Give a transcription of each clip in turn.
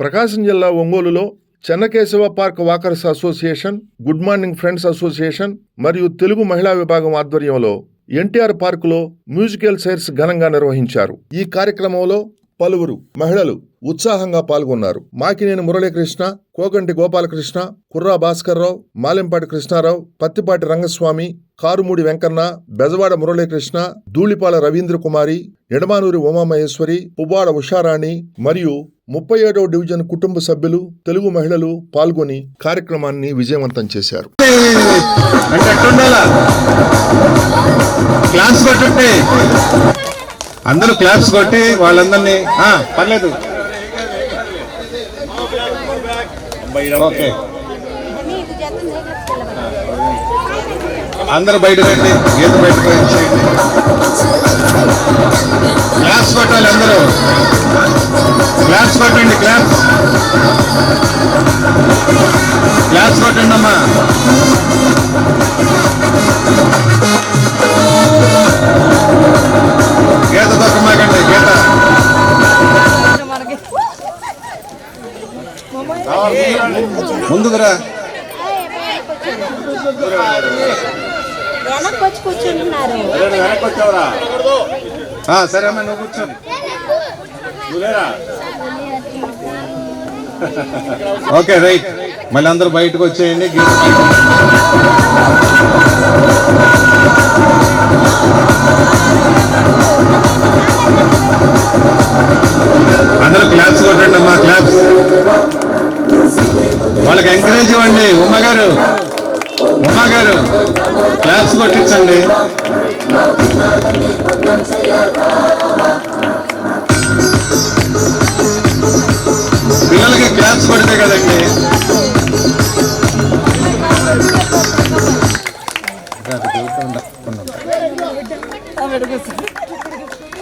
ప్రకాశం జిల్లా ఒంగోలులో Chennakesava park walkers association good morning friends association మరియు తెలుగు మహిళా విభాగం ఆధ్వర్యంలో ఎన్టీఆర్ పార్కులో మ్యూజికల్ సైర్స్ ఘనంగా నిర్వహించారు. ఈ కార్యక్రమంలో పలువురు మహిళలు ఉత్సాహంగా పాల్గొన్నారు. మాకినేని మురళీకృష్ణ కోగంటి గోపాలకృష్ణ కుర్రా భాస్కర్రావు మాలెంపాటి కృష్ణారావు పత్తిపాటి రంగస్వామి కారుమూడి వెంకన్న బెజవాడ మురళీకృష్ణ ధూళిపాల రవీంద్ర కుమారి ఎడమానూరి ఉమామహేశ్వరి పువ్వాడ ఉషారాణి మరియు ముప్పై ఏడవ డివిజన్ కుటుంబ సభ్యులు తెలుగు మహిళలు పాల్గొని కార్యక్రమాన్ని విజయవంతం చేశారు. క్లాస్ అందరూ క్లాప్స్ కొట్టి వాళ్ళందరినీ పర్లేదు. ఓకే. అందరూ బయట రండి గీత బయటకు వచ్చేయండి. క్లాప్స్ కొట్టాలి అందరూ. క్లాప్స్ కొట్టండి క్లాప్స్. క్లాప్స్ కొట్టండి అమ్మా ముందుకురా సరే అమ్మా నువ్వు కూర్చో. Okay right. మళ్ళీ అందరూ బయటకు వచ్చేయండి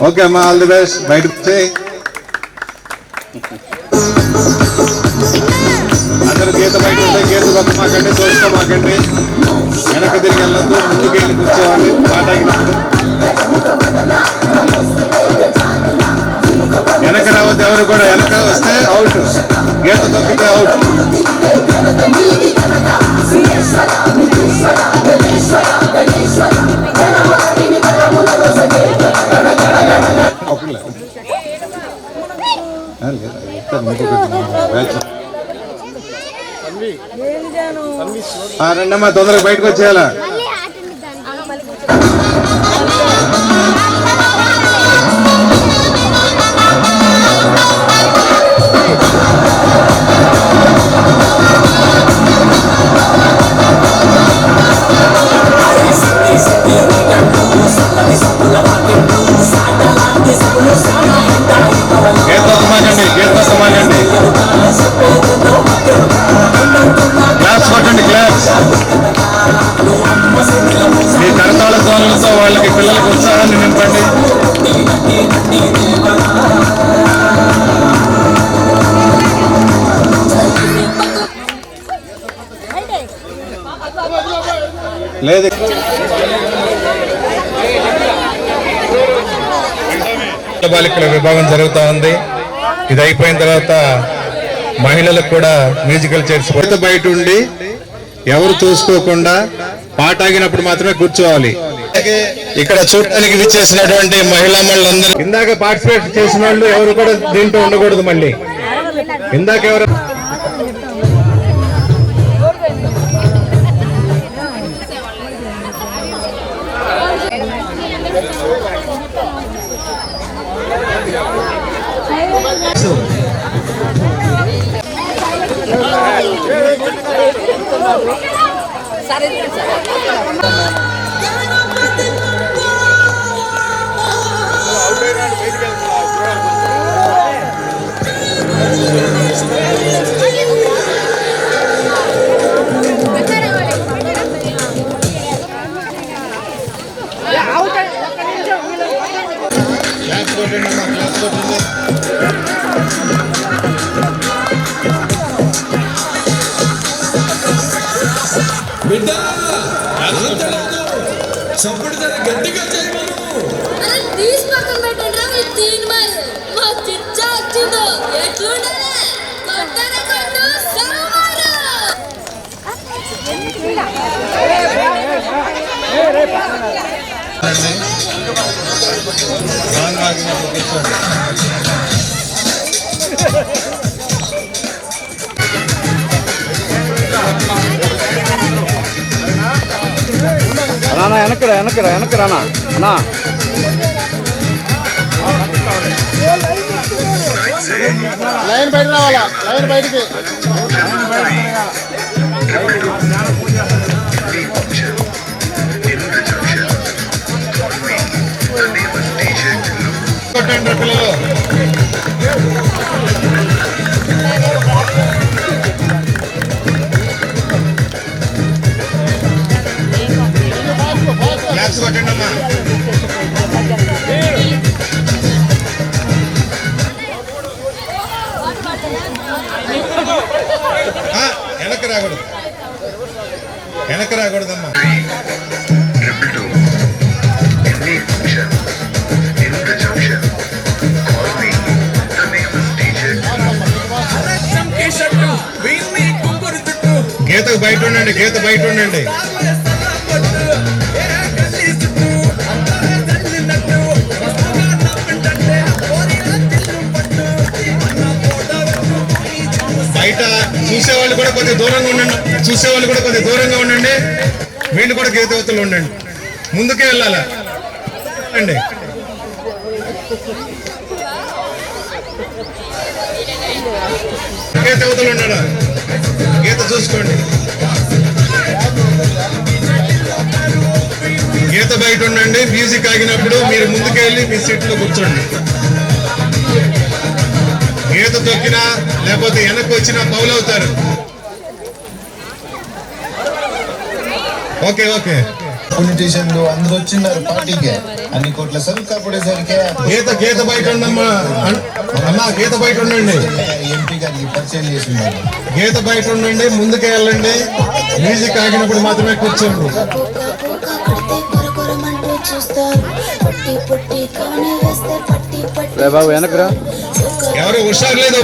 ఓకే అమ్మా ఆల్ ది బెస్ట్ బయటకు వచ్చేయ్ అందరూ గీత బయట ఉంటే గీత పక్క మాకండి దోసుకో మాకండి. వెనక తిరిగి వెళ్ళొద్దు ముందుకెళ్ళి కూర్చోవాలి. పాట వెనక రావద్దు ఎవరు కూడా వెనక వస్తే అవుట్ గీత తొక్కితే అవుట్ రెండమ్మా తొందరగా బయటకు వచ్చేయాలా? లేదు. బాలికల విభాగం జరుగుతూ ఉంది. ఇది అయిపోయిన తర్వాత మహిళలకు కూడా మ్యూజికల్ చైర్స్ బయట ఉండి ఎవరు చూసుకోకుండా పాట ఆగినప్పుడు మాత్రమే కూర్చోవాలి. ఇక్కడ చూడటానికి విచ్చేసినటువంటి మహిళా మండలందరూ ఇందాక పార్టిసిపేట్ చేసిన వాళ్ళు ఎవరు కూడా దీంట్లో ఉండకూడదు మళ్ళీ. ఇందాక ఎవరు Gracias. బిడ్డ అదంతలేదు చప్పుడు దాన్ని గట్టిగా చేయమను. తీసి పక్కన పెట్టండి రా మీరు తీని మరి. మా చిచ్చ వచ్చిందో ఎట్లుండాలి కొట్టనే కొట్టు సమారు బాగా ఆగిన వెనక్కి రా వెనక్కి రా వెనక్కి రానా అన్నా లైన్ బయట రావాలా లైన్ బయటికి కొట్టండి అమ్మా వెనక్కి రాకూడదు వెనక్కి రాకూడదమ్మా triple two. In the function, in the junction, call me. The name is DJ. గీతకు బయట ఉండండి గీత బయట ఉండండి బయట చూసేవాళ్ళు కూడా కొద్దిగా దూరంగా ఉండండి. చూసేవాళ్ళు కూడా కొద్దిగా దూరంగా ఉండండి. వీళ్ళు కూడా గీతవతలు ఉండండి. ముందుకే వెళ్ళాలా? అండి గీతవతలు ఉన్నాడా గీత చూసుకోండి. గీత బయట ఉండండి. మ్యూజిక్ ఆగినప్పుడు మీరు ముందుకెళ్ళి మీ సీట్లో కూర్చోండి. తొక్కినా లేకపోతే వెనక్కి వచ్చినా పౌలు అవుతారు. Okay okay. పొలిటీషియన్లు అందరూ వచ్చిన్నారు పార్టీకి. అన్ని కోట్ల సరుకు కాపాడేసరికి గీత గీత బయట ఉండమ్మా. అమ్మా గీత బయట ఉండండి. ఎంపీ గారికి పరిచయం చేస్తున్నారు. గీత బయట ఉండండి ముందుకే వెళ్ళండి. మ్యూజిక్ ఆగినప్పుడు మాత్రమే కూర్చోండి. కొడితే కొరకొరమంటూ చూస్తారు పట్టి పుట్టి కాని వేస్తే పట్టి పట్టి రే బాబు వెనక్కి రా. ఎవరు హుషారు లేదు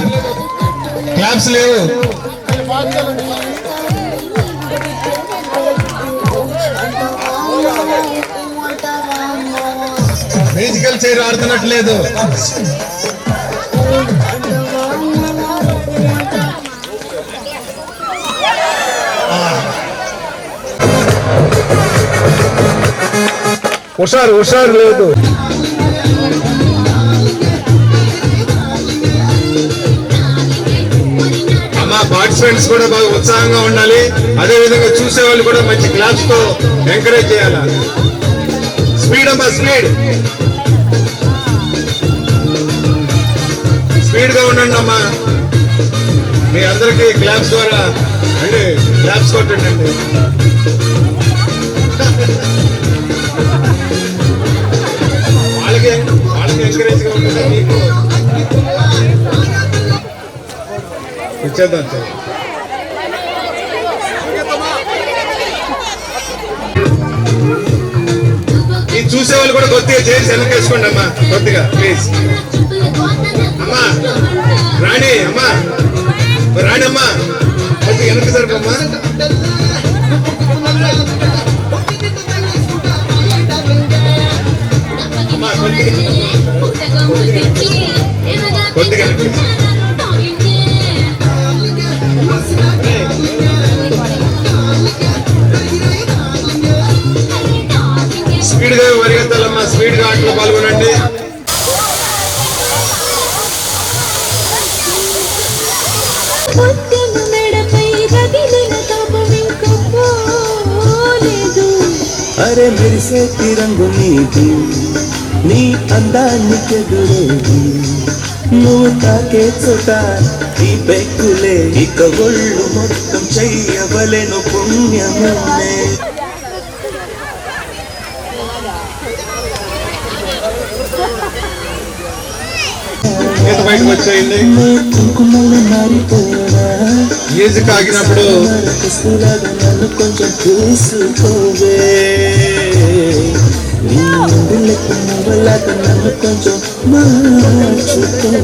క్లాప్స్ లేవు. మ్యూజికల్ చైర్ ఆడుతున్నట్లేదు. హుషారు హుషారు లేదు. పార్టిసిపెంట్స్ కూడా బాగా ఉత్సాహంగా ఉండాలి. అదే విధంగా చూసే వాళ్ళు కూడా మంచి క్లాస్తో ఎంకరేజ్ చేయాలి? స్పీడ్ అమ్మా స్పీడ్ స్పీడ్గా ఉండండి అమ్మా. మీ అందరికి క్లాప్స్ ద్వారా అంటే క్లాప్స్ కొట్టండి అండి. వాళ్ళకి వాళ్ళకి ఎంకరేజ్గా ఉంటుంది మీకు. ఇచ్చేద్దాం సార్. ఈ చూసే వాళ్ళు కూడా కొద్దిగా చేసి వెనకేసుకోండి అమ్మా కొద్దిగా ప్లీజ్ అమ్మా రాణి అమ్మా. రాణి అమ్మా కొద్దిగా వెనక సరిపమ్మా. అమ్మా కొద్దిగా. కొద్దిగా వెనక్కి స్పీడ్గా పరిగెత్తాలమ్మా స్పీడ్గా ఆటలో పాల్గొనండి అరే మెరిసేటి రంగు నీది నీ అందానికి ఎదురేది నువ్వు తాకే చోట ఈ బెక్కులే ఇక ఒళ్ళు మొత్తం చెయ్యవలెను పుణ్యమే గీత బయటకు వచ్చేయండి? మ్యూజిక్ ఆగినప్పుడు కొంచెం చూసుకోవే. నన్ను కొంచెం మార్చుకోవే.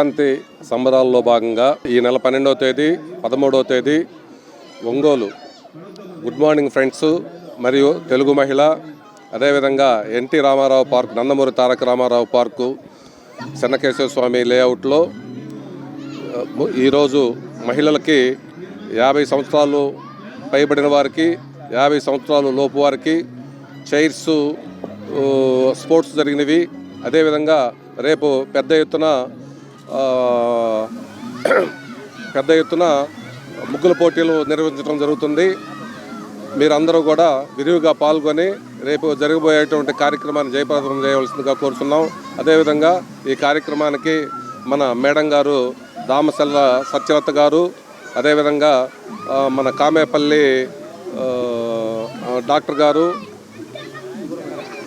సంక్రాంతి సంబరాల్లో భాగంగా ఈ నెల పన్నెండవ తేదీ పదమూడవ తేదీ ఒంగోలు గుడ్ మార్నింగ్ ఫ్రెండ్స్ మరియు తెలుగు మహిళ అదేవిధంగా NT Rama Rao park Nandamuri Taraka Rama Rao park Chennakeshwara Swamy లేఅవుట్లో ఈరోజు మహిళలకి యాభై సంవత్సరాలు పైబడిన వారికి యాభై సంవత్సరాలు లోపు వారికి చైర్స్ స్పోర్ట్స్ జరిగినవి. అదేవిధంగా రేపు పెద్ద ఎత్తున పెద్ద ఎత్తున ముగ్గుల పోటీలు నిర్వహించడం జరుగుతుంది. మీరందరూ కూడా విరివిగా పాల్గొని రేపు జరగబోయేటువంటి కార్యక్రమాన్ని జయప్రదం చేయవలసిందిగా కోరుతున్నాం. అదేవిధంగా ఈ కార్యక్రమానికి మన మేడం గారు దామసల్ల సత్యలత గారు అదేవిధంగా మన కామేపల్లి డాక్టర్ గారు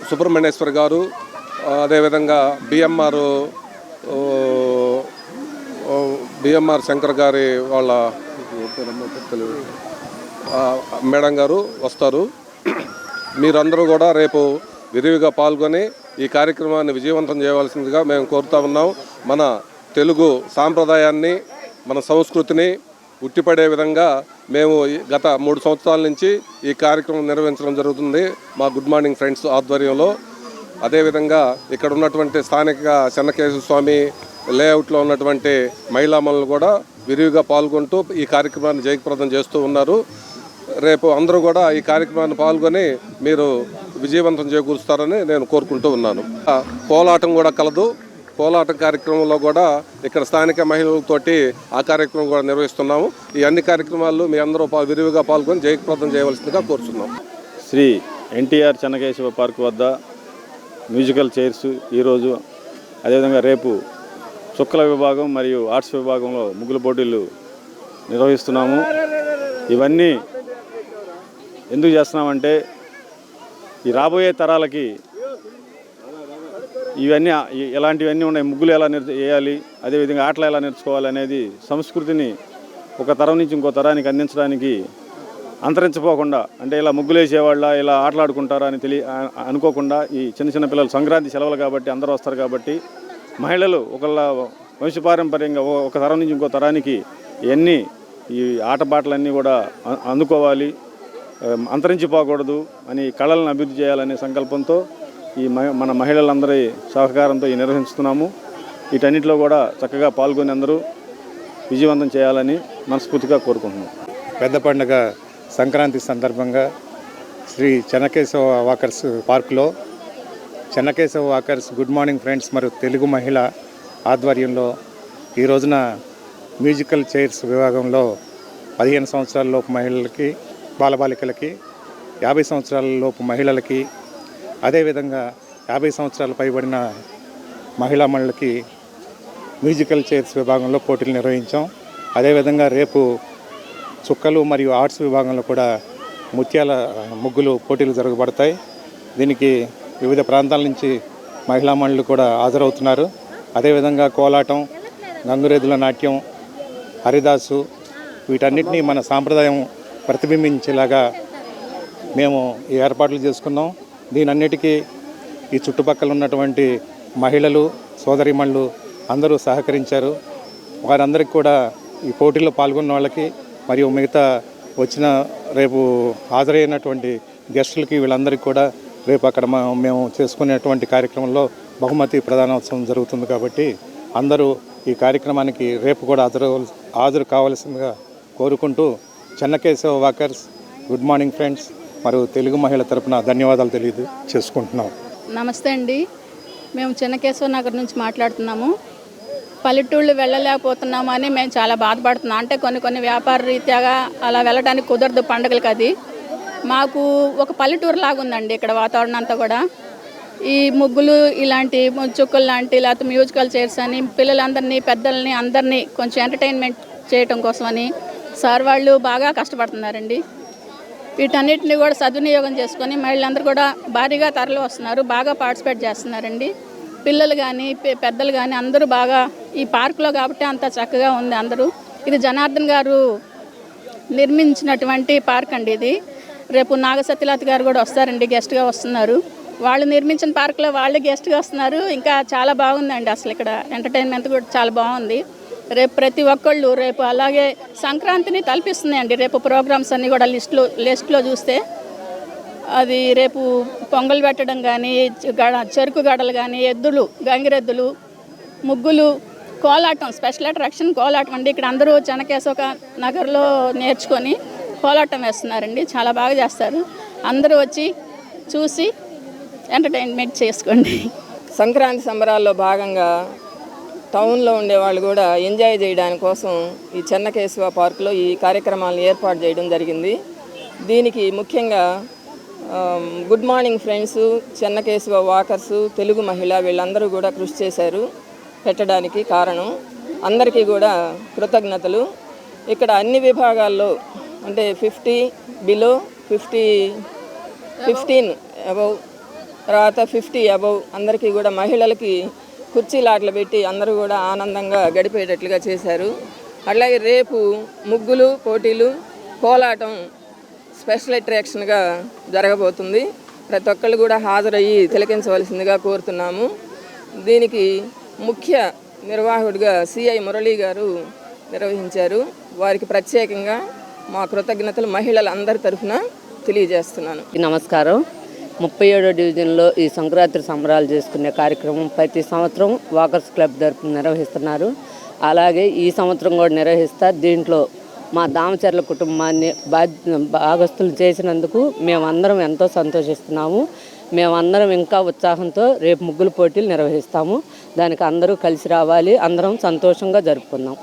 సుబ్రహ్మణ్యేశ్వర్ గారు అదేవిధంగా బిఎంఆర్ బిఎంఆర్ శంకర్ గారి వాళ్ళ మేడం గారు వస్తారు. మీరందరూ కూడా రేపు విరివిగా పాల్గొని ఈ కార్యక్రమాన్ని విజయవంతం చేయవలసిందిగా మేము కోరుతా ఉన్నాం. మన తెలుగు సాంప్రదాయాన్ని మన సంస్కృతిని ఉట్టిపడే విధంగా మేము ఈ గత మూడు సంవత్సరాల నుంచి ఈ కార్యక్రమం నిర్వహించడం జరుగుతుంది మా గుడ్ మార్నింగ్ ఫ్రెండ్స్ ఆధ్వర్యంలో. అదేవిధంగా ఇక్కడ ఉన్నటువంటి స్థానిక చెన్నకేశ్వర స్వామి లేఅవుట్లో ఉన్నటువంటి మహిళామణులు కూడా విరివిగా పాల్గొంటూ ఈ కార్యక్రమాన్ని జయప్రదం చేస్తూ ఉన్నారు. రేపు అందరూ కూడా ఈ కార్యక్రమాన్ని పాల్గొని మీరు విజయవంతం చేకూరుస్తారని నేను కోరుకుంటూ ఉన్నాను. పోలాటం కూడా కలదు. పోలాటం కార్యక్రమంలో కూడా ఇక్కడ స్థానిక మహిళలతోటి ఆ కార్యక్రమం కూడా నిర్వహిస్తున్నాము. ఈ అన్ని కార్యక్రమాలు మీ అందరూ విరివిగా పాల్గొని జయప్రదం చేయవలసిందిగా కోరుతున్నాం Shri N T R Chennakesava park వద్ద మ్యూజికల్ చైర్స్ ఈరోజు అదేవిధంగా రేపు చుక్కల విభాగం మరియు ఆర్ట్స్ విభాగంలో ముగ్గుల పోటీలు నిర్వహిస్తున్నాము. ఇవన్నీ ఎందుకు చేస్తున్నామంటే ఈ రాబోయే తరాలకి ఇవన్నీ ఇలాంటివన్నీ ఉన్నాయి ముగ్గులు ఎలా నేర్చు వేయాలి అదేవిధంగా ఆటలు ఎలా నేర్చుకోవాలి అనేది సంస్కృతిని ఒక తరం నుంచి ఇంకో తరానికి అందించడానికి అంతరించిపోకుండా అంటే ఇలా ముగ్గులు వేసేవాళ్ళ ఇలా ఆటలాడుకుంటారా అని తెలియ అనుకోకుండా ఈ చిన్న చిన్న పిల్లలు సంక్రాంతి సెలవులు కాబట్టి అందరూ వస్తారు కాబట్టి మహిళలు ఒకళ్ళ వంశపారంపర్యంగా ఒక తరం నుంచి ఇంకో తరానికి ఇవన్నీ ఈ ఆటపాటలన్నీ కూడా అందుకోవాలి అంతరించిపోకూడదు అని కళలను అభివృద్ధి చేయాలనే సంకల్పంతో ఈ మన మహిళలందరి సహకారంతో ఈ నిర్వహిస్తున్నాము. వీటన్నిటిలో కూడా చక్కగా పాల్గొని అందరూ విజయవంతం చేయాలని మనస్ఫూర్తిగా కోరుకుంటున్నాం. పెద్ద పండుగ సంక్రాంతి సందర్భంగా శ్రీ చెన్నకేశవ వాకర్స్ పార్కులో Chennakesava walkers good morning friends మరియు తెలుగు మహిళ ఆధ్వర్యంలో ఈ రోజున మ్యూజికల్ చైర్స్ విభాగంలో పదిహేను సంవత్సరాల లోపు మహిళలకి బాలబాలికలకి యాభై సంవత్సరాల లోపు మహిళలకి అదేవిధంగా యాభై సంవత్సరాలు పైబడిన మహిళా మహిళలకి మ్యూజికల్ చైర్స్ విభాగంలో పోటీలు నిర్వహించాం. అదేవిధంగా రేపు చుక్కలు మరియు ఆర్ట్స్ విభాగంలో కూడా ముత్యాల ముగ్గులు పోటీలు జరగబడతాయి. దీనికి వివిధ ప్రాంతాల నుంచి మహిళా మహిళలు కూడా హాజరవుతున్నారు. అదేవిధంగా కోలాటం గంగురెద్దుల నాట్యం హరిదాసు వీటన్నిటినీ మన సాంప్రదాయం ప్రతిబింబించేలాగా మేము ఈ ఏర్పాట్లు చేసుకున్నాం. దీనన్నిటికీ ఈ చుట్టుపక్కల ఉన్నటువంటి మహిళలు సోదరిమణులు అందరూ సహకరించారు. వారందరికీ కూడా ఈ పోటీలో పాల్గొన్న వాళ్ళకి మరియు మిగతా వచ్చిన రేపు హాజరైనటువంటి గెస్టులకి వీళ్ళందరికీ కూడా రేపు అక్కడ మా- మేము చేసుకునేటువంటి కార్యక్రమంలో బహుమతి ప్రధానోత్సవం జరుగుతుంది కాబట్టి అందరూ ఈ కార్యక్రమానికి రేపు కూడా హాజరు హాజరు కావాల్సిందిగా కోరుకుంటూ Chennakesava walkers good morning friends మరియు తెలుగు మహిళ తరపున ధన్యవాదాలు తెలియదు చేసుకుంటున్నాం. నమస్తే అండి. మేము చిన్నకేశవ నగర్ నుంచి మాట్లాడుతున్నాము. పల్లెటూళ్ళు వెళ్ళలేకపోతున్నామని మేము చాలా బాధపడుతున్నాం. అంటే కొన్ని కొన్ని వ్యాపార రీత్యాగా అలా వెళ్ళడానికి కుదరదు పండుగలకి అది మాకు ఒక పల్లెటూరు లాగా ఉందండి ఇక్కడ వాతావరణం అంతా కూడా. ఈ ముగ్గులు ఇలాంటి చుక్కలు లాంటి లేకపోతే మ్యూజికల్ చైర్స్ అని పిల్లలందరినీ పెద్దల్ని అందరినీ కొంచెం ఎంటర్టైన్మెంట్ చేయటం కోసమని సార్ వాళ్ళు బాగా కష్టపడుతున్నారండి. వీటన్నిటిని కూడా సద్వినియోగం చేసుకొని మహిళలందరూ కూడా భారీగా తరలి వస్తున్నారు బాగా పార్టిసిపేట్ చేస్తున్నారండి. పిల్లలు కానీ పెద్దలు కానీ అందరూ బాగా ఈ పార్కులో కాబట్టి అంత చక్కగా ఉంది అందరూ. ఇది జనార్దన్ గారు నిర్మించినటువంటి పార్క్ అండి ఇది. రేపు నాగసత్యలత గారు కూడా వస్తారండి గెస్ట్గా వస్తున్నారు. వాళ్ళు నిర్మించిన పార్కులో వాళ్ళు గెస్ట్గా వస్తున్నారు. ఇంకా చాలా బాగుందండి అసలు ఇక్కడ ఎంటర్టైన్మెంట్ కూడా చాలా బాగుంది. రేపు ప్రతి ఒక్కళ్ళు రేపు అలాగే సంక్రాంతిని తలపిస్తున్నాయండి. రేపు ప్రోగ్రామ్స్ అన్నీ కూడా లిస్ట్లో లిస్ట్లో చూస్తే. అది రేపు పొంగల్ పెట్టడం కానీ గడ చెరుకు గడలు కానీ ఎద్దులు గంగిరెద్దులు ముగ్గులు కోలాటం స్పెషల్ అట్రాక్షన్ కోలాటం అండి. ఇక్కడ అందరూ చెనకేశవ నగర్లో నేర్చుకొని కోలాటం వేస్తున్నారండి. చాలా బాగా చేస్తారు. అందరూ వచ్చి చూసి ఎంటర్టైన్మెంట్ చేసుకోండి. సంక్రాంతి సంబరాల్లో భాగంగా టౌన్లో ఉండేవాళ్ళు కూడా ఎంజాయ్ చేయడానికి కోసం ఈ చెన్నకేశవ పార్కులో ఈ కార్యక్రమాలను ఏర్పాటు చేయడం జరిగింది. దీనికి ముఖ్యంగా good morning friends Chennakesava walkers Telugu మహిళ వీళ్ళందరూ కూడా కృషి చేశారు. పెట్టడానికి కారణం అందరికీ కూడా కృతజ్ఞతలు. ఇక్కడ అన్ని విభాగాల్లో అంటే fifty below fifty fifteen above తర్వాత ఫిఫ్టీ అబౌవ్ అందరికీ కూడా మహిళలకి కుర్చీలాట్లు పెట్టి అందరూ కూడా ఆనందంగా గడిపేటట్లుగా చేశారు. అలాగే రేపు ముగ్గులు పోటీలు కోలాటం స్పెషల్ అట్రాక్షన్గా జరగబోతుంది. ప్రతి ఒక్కళ్ళు కూడా హాజరయ్యి తిలకించవలసిందిగా కోరుతున్నాము. దీనికి ముఖ్య నిర్వాహకుడిగా సిఐ మురళీ గారు నిర్వహించారు. వారికి ప్రత్యేకంగా మా కృతజ్ఞతలు మహిళలందరి తరఫున తెలియజేస్తున్నాను. నమస్కారం. ముప్పై ఏడో డివిజన్లో ఈ సంక్రాంతి సంబరాలు చేసుకునే కార్యక్రమం ప్రతి సంవత్సరం వాకర్స్ క్లబ్ తరపున నిర్వహిస్తున్నారు. అలాగే ఈ సంవత్సరం కూడా నిర్వహిస్తారు దీంట్లో మా దామచర్ల కుటుంబాన్ని బాధ్య భాగస్తులు చేసినందుకు మేమందరం ఎంతో సంతోషిస్తున్నాము. మేమందరం ఇంకా ఉత్సాహంతో రేపు ముగ్గులు పోటీలు నిర్వహిస్తాము. దానికి అందరూ కలిసి రావాలి అందరం సంతోషంగా జరుపుకుందాం.